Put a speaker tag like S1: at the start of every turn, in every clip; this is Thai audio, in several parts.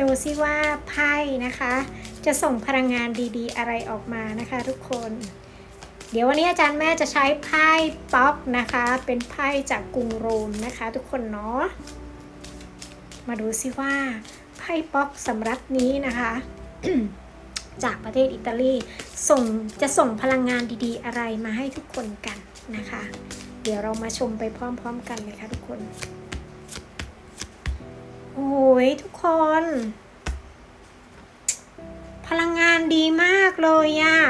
S1: ดูซิว่าไพ่นะคะ จะส่งพลังงานดีๆ อะไรออกมานะคะ ทุกคน เดี๋ยววันนี้อาจารย์แม่จะใช้ไพ่ป๊อกนะคะ เป็นไพ่จากกรุงโรมนะคะ ทุกคนเนาะ มาดูซิว่าไพ่ป๊อกสำรับนี้นะคะจากประเทศอิตาลีส่งจะส่งพลังงานดีๆ อะไรมาให้ทุกคนกันนะคะ เดี๋ยวเรามาชมไปพร้อมๆกันเลยค่ะทุกคน โอ้ยทุกคน พลังงานดีมากเลยอะ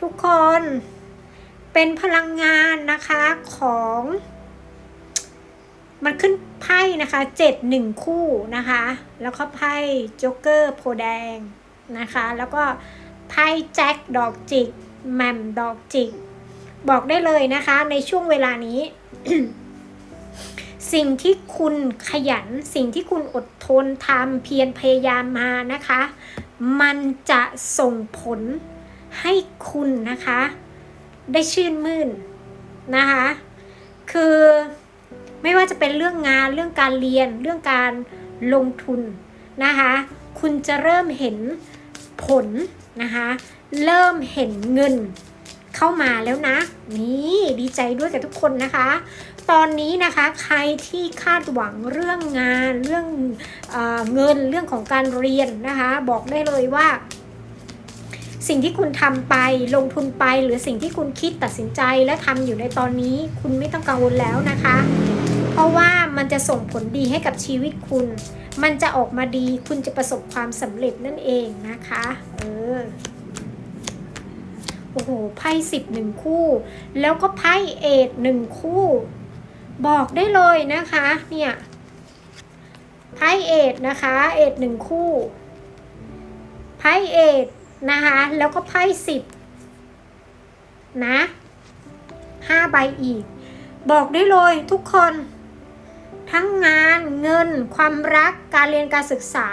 S1: ทุกคน เป็นพลังงานนะคะของ มันขึ้นไพ่นะคะเจ็ดหนึ่งคู่นะคะ แล้วก็ไพ่โจ๊กเกอร์โพแดงนะคะ แล้วก็ไพ่แจ็คดอกจิกแหมมดอกจิก บอกได้เลยนะคะในช่วงเวลานี้ สิ่งที่คุณขยัน สิ่งที่คุณอดทนทำเพียรพยายามมานะคะ มันจะส่งผลให้คุณนะคะ ได้ชื่นมื่นนะคะ คือไม่ว่าจะเป็นเรื่องงานเรื่องการเรียนเรื่องการลงทุนนะคะ คุณจะเริ่มเห็นผลนะคะ เริ่มเห็นเงินเข้ามาแล้วนะ นี่ดีใจด้วยกับทุกคนนะคะ ตอนนี้นะคะใครที่คาดหวังเรื่องงานเรื่องเอเงินเรื่องของการเรียนนะคะ บอกได้เลยว่า สิ่งที่คุณทำไปลงทุนไปหรือสิ่งที่คุณคิดตัดสินใจและทำอยู่ในตอนนี้ คุณไม่ต้องกังวลแล้วนะคะ เพราะว่ามันจะส่งผลดีให้กับชีวิตคุณ มันจะออกมาดีคุณจะประสบความสำเร็จนั่นเองนะคะเออโอ้โห ไพ่สิบหนึ่งคู่ แล้วก็ไพ่เอดหนึ่งคู่ บอกได้เลยนะคะเนี่ยไพ่เอดนะคะเอดหนึ่งคู่ไพ่เอดนะคะแล้วก็ไพ่สิบนะห้าใบอีก บอกได้เลยทุกคน ทั้งงานเงิน ความรักการเรียนการศึกษา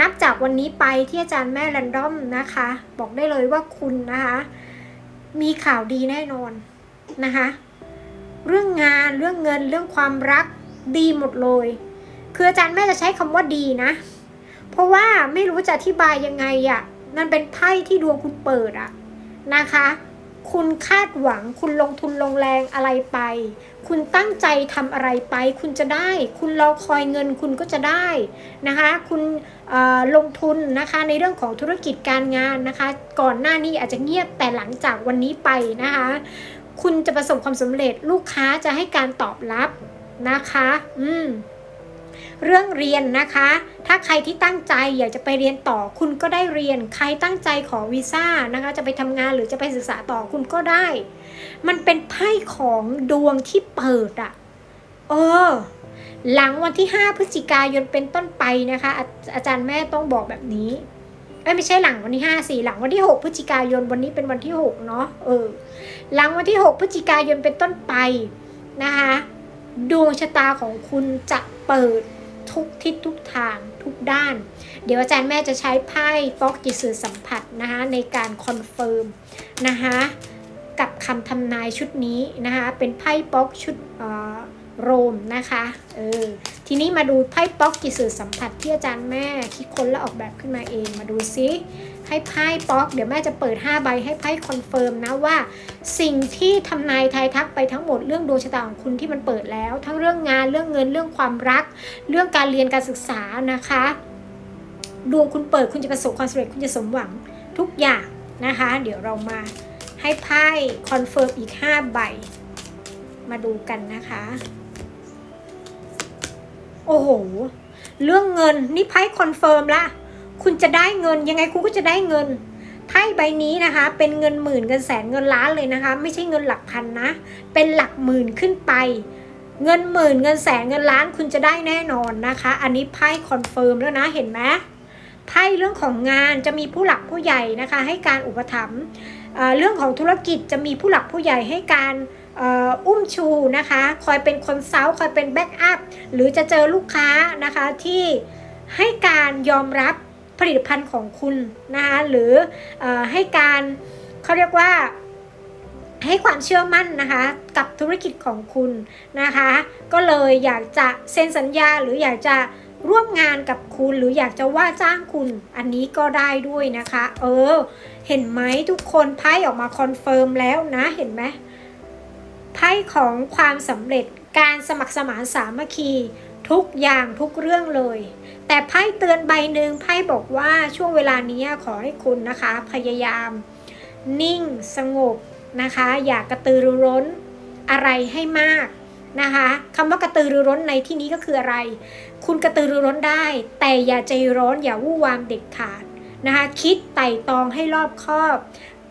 S1: นับจากวันนี้ไปที่อาจารย์แม่แรนดอมนะคะ บอกได้เลยว่าคุณนะคะ มีข่าวดีแน่นอนนะคะ เรื่องงานเรื่องเงินเรื่องความรักดีหมดเลย คืออาจารย์แม่จะใช้คำว่าดีนะ เพราะว่าไม่รู้จะอธิบายยังไงอะ่ะ มันเป็นไพ่ที่ดวงคุณเปิดอะนะคะ คุณคาดหวัง คุณลงทุนลงแรงอะไรไป คุณตั้งใจทำอะไรไป คุณจะได้ คุณรอคอยเงินคุณก็จะได้นะคะ คุณลงทุนนะคะในเรื่องของธุรกิจการงานนะคะ ก่อนหน้านี้อาจจะเงียบแต่หลังจากวันนี้ไปนะคะ คุณจะประสบความสำเร็จลูกค้าจะให้การตอบรับนะคะ อืม เรื่องเรียนนะคะ ถ้าใครที่ตั้งใจอยากจะไปเรียนต่อคุณก็ได้เรียน ใครตั้งใจขอวีซ่านะคะ จะไปทำงานหรือจะไปศึกษาต่อคุณก็ได้ มันเป็นไพ่ของดวงที่เปิดอะเออ หลังวันที่ 5 พฤศจิกายนเป็นต้นไปนะคะอาอาจารย์แม่ต้องบอกแบบนี้ เอ้ยไม่ใช่หลังวันที่5สี่หลังวันที่6พฤศจิกายนวันนี้เป็นวันที่6เนาะเออหลังวันที่6พฤศจิกายนเป็นต้นไปนะคะดวงชะตาของคุณจะเปิดทุกทิศทุกทางทุกด้าน เดี๋ยวอาจารย์แม่จะใช้ไพ่ป๊อกจิตสื่อสัมผัสนะคะในการคอนเฟิร์มนะคะกับคำทำนายชุดนี้นะคะเป็นไพ่ป๊อกชุดโรมนะคะเออ ทีนี้มาดูไพ่ป๊อกจิตสื่อสัมผัสที่อาจารย์แม่คิดค้นและออกแบบขึ้นมาเองมาดูซิให้ไพ่ป๊อกเดี๋ยวแม่จะเปิด 5 ใบให้ไพ่คอนเฟิร์มนะว่า สิ่งที่ทำนายทายทักไปทั้งหมดเรื่องดวงชะตาของคุณที่มันเปิดแล้ว ทั้งเรื่องงานเรื่องเงินเรื่องความรัก เรื่องการเรียนการศึกษานะคะ ดวงคุณเปิดคุณจะประสบความสำเร็จคุณจะสมหวังทุกอย่างนะคะ เดี๋ยวเรามาให้ไพ่คอนเฟิร์มอีก 5 ใบ มาดูกันนะคะ โอ้โห เรื่องเงินนี่ไพ่คอนเฟิร์มละ คุณจะได้เงินยังไงคุณก็จะได้เงิน ไพ่ใบนี้นะคะ เป็นเงินหมื่นเงินแสนเงินล้านเลยนะคะ ไม่ใช่เงินหลักพันนะ เป็นหลักหมื่นขึ้นไป เงินหมื่นเงินแสนเงินล้านคุณจะได้แน่นอนนะคะ อันนี้ไพ่คอนเฟิร์มแล้วนะเห็นไหมไพ่เรื่องของงานจะมีผู้หลักผู้ใหญ่นะคะ ให้การอุปถัมภ์เรื่องของธุรกิจจะมีผู้หลักผู้ใหญ่ให้การ อุ้มชูนะคะ คอยเป็นคนเซาคอยเป็นแบ็กอัพหรือจะเจอลูกค้านะคะที่ให้การยอมรับผลิตภัณฑ์ของคุณนะคะหรืออให้การเขาเรียกว่าให้ความเชื่อมั่นนะคะกับธุรกิจของคุณนะคะ ก็เลยอยากจะเซ็นสัญญาหรืออยากจะร่วมงานกับคุณหรืออยากจะว่าจ้างคุณอันนี้ก็ได้ด้วยนะคะ เออ เห็นไหมทุกคนไพ่ออกมาคอนเฟิร์มแล้วนะเห็นไหม ไพ่ของความสำเร็จการสมัครสมานสามัคคี ทุกอย่างทุกเรื่องเลย แต่ไพ่เตือนใบหนึ่งไพ่บอกว่าช่วงเวลานี้ขอให้คุณนะคะ พยายาม นิ่งสงบนะคะ อย่ากระตือรือร้นอะไรให้มากนะคะคำว่ากระตือรือร้นในที่นี้ก็คืออะไร คุณกระตือรือร้นได้ แต่อย่าใจร้อนอย่าวู่วามเด็ดขาดนะคะ คิดไต่ตองให้รอบคอบ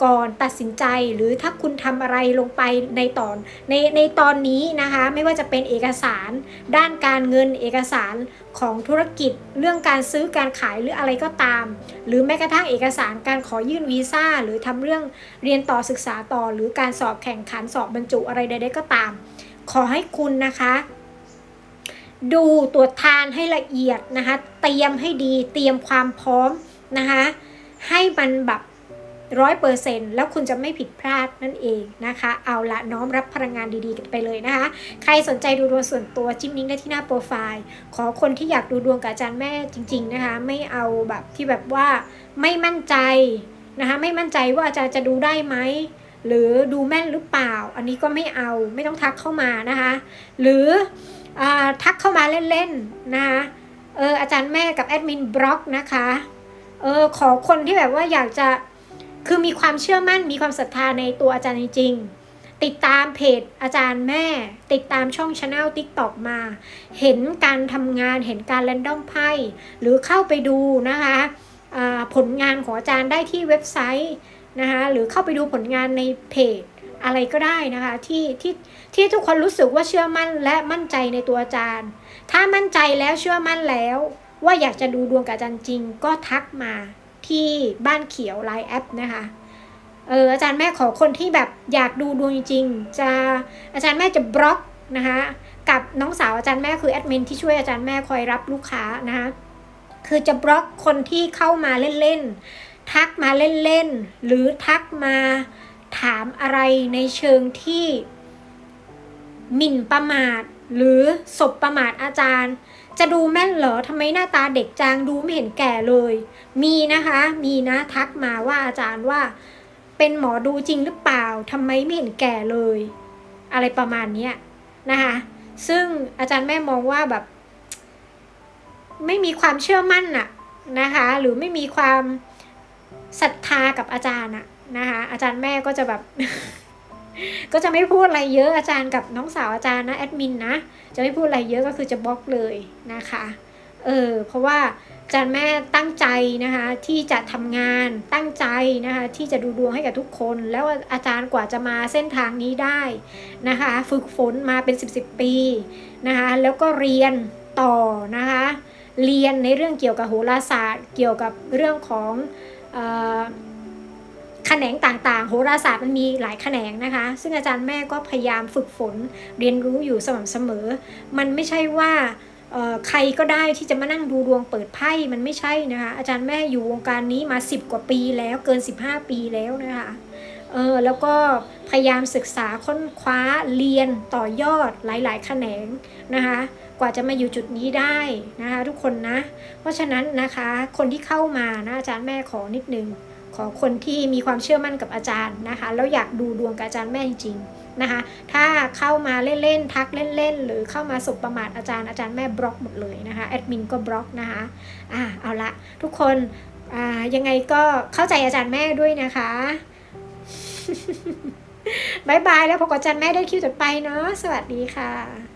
S1: ก่อนตัดสินใจหรือถ้าคุณทำอะไรลงไปในตอนในในตอนนี้นะคะ ไม่ว่าจะเป็นเอกสาร ด้านการเงินเอกสารของธุรกิจ เรื่องการซื้อการขายหรืออะไรก็ตาม หรือแม้กระทั่งเอกสารการขอยื่นวีซ่า หรือทำเรื่องเรียนต่อศึกษาต่อ หรือการสอบแข่งขันสอบบรรจุอะไรใดๆก็ตาม ขอให้คุณนะคะดูตรวจทานให้ละเอียดนะคะ เตรียมให้ดี เตรียมความพร้อมนะคะ ให้มันแบบ ร้อยเปอร์เซ็นต์แล้วคุณจะไม่ผิดพลาดนั่นเองนะคะ เอาละน้อมรับพลังงานดีๆกันไปเลยนะคะ ใครสนใจดูดวงส่วนตัวจิ้มลิงก์ได้ที่หน้าโปรไฟล์ ขอคนที่อยากดูดวงกับอาจารย์แม่จริง ๆนะคะ ไม่เอาแบบที่แบบว่าไม่มั่นใจนะคะไม่มั่นใจว่าอาจารย์จะดูได้ไหมหรือดูแม่นหรือเปล่า อันนี้ก็ไม่เอาไม่ต้องทักเข้ามานะคะ หรืออทักเข้ามาเล่นๆนะคะเอออาจารย์แม่กับแอดมินบล็อกนะคะเออขอคนที่แบบว่าอยากจะ คือมีความเชื่อมั่นมีความศรัทธาในตัวอาจารย์จริงติดตามเพจอาจารย์แม่ ติดตามช่องช anel TikTok มา เห็นการทำงานเห็นการแรนดอมไพ่หรือเข้าไปดูนะคะผลงานของอาจารย์ได้ที่เว็บไซต์นะคะหรือเข้าไปดูผลงานในเพจอะไรก็ได้นะคะที่ที่ที่ทุกคนรู้สึกว่าเชื่อมั่นและมั่นใจในตัวอาจารย์ ถ้ามั่นใจแล้วเชื่อมั่นแล้ว ว่าอยากจะดูดวงกับอาจารย์จริงก็ทักมา ที่บ้านเขียวไลน์แอปนะคะเอออาจารย์แม่ขอคนที่แบบอยากดูดวงจริงๆจะอาจารย์แม่จะบล็อกนะคะกับน้องสาวอาจารย์แม่คือแอดมินที่ช่วยอาจารย์แม่คอยรับลูกค้านะคะคือจะบล็อกคนที่เข้ามาเล่นๆทักมาเล่นๆหรือทักมาถามอะไรในเชิงที่หมิ่นประมาทหรือสบประมาทอาจารย์ จะดูแม่นเหรอทำไมหน้าตาเด็กจางดูไม่เห็นแก่เลย มีนะคะ มีนะทักมาว่าอาจารย์ว่า เป็นหมอดูจริงหรือเปล่าทำไมไม่เห็นแก่เลย อะไรประมาณนี้นะคะ ซึ่งอาจารย์แม่มองว่าแบบ ไม่มีความเชื่อมั่นน่ะนะคะ หรือไม่มีความศรัทธากับอาจารย์อะนะคะ อาจารย์แม่ก็จะแบบ ก็จะไม่พูดอะไรเยอะอาจารย์กับน้องสาวอาจารย์นะแอดมินนะจะไม่พูดอะไรเยอะก็คือจะบล็อกเลยนะคะเออเพราะว่าอาจารย์แม่ตั้งใจนะคะที่จะทำงานตั้งใจนะคะที่จะดูดวงให้กับทุกคน แล้วอาจารย์กว่าจะมาเส้นทางนี้ได้นะคะฝึกฝนมาเป็น 10บสปีนะคะแล้วก็เรียนต่อนะคะเรียนในเรื่องเกี่ยวกับโหราศาสตร์ เกี่ยวกับเรื่องของ แขนงต่างๆ โหราศาสตร์มันมีหลายแขนงนะคะ ซึ่งอาจารย์แม่ก็พยายามฝึกฝนเรียนรู้อยู่สม่ำเสมอ มันไม่ใช่ว่าใครก็ได้ที่จะมานั่งดูดวงเปิดไพ่มันไม่ใช่นะคะ อาจารย์แม่อยู่วงการนี้มา 10 กว่าปีแล้วเกิน 15 ปีแล้วนะคะเออแล้วก็พยายามศึกษาค้นคว้าเรียนต่อยอดหลายๆ แขนงนะคะ กว่าจะมาอยู่จุดนี้ได้นะคะ ทุกคนนะ เพราะฉะนั้นนะคะคนที่เข้ามานะอาจารย์แม่ขอนิดนึง ขอคนที่มีความเชื่อมั่นกับอาจารย์นะคะ แล้วอยากดูดวงกับอาจารย์แม่จริงๆนะคะ ถ้าเข้ามาเล่นๆทักเล่นๆ หรือเข้ามาสบประมาทอาจารย์อาจารย์แม่บล็อกหมดเลยนะคะแอดมินก็บล็อกนะคะอ่าเอาละทุกคนอ่ายังไงก็เข้าใจอาจารย์แม่ด้วยนะคะบายบายแล้วพบกับอาจารย์แม่ได้คิวต่อไปเนาะสวัสดีค่ะ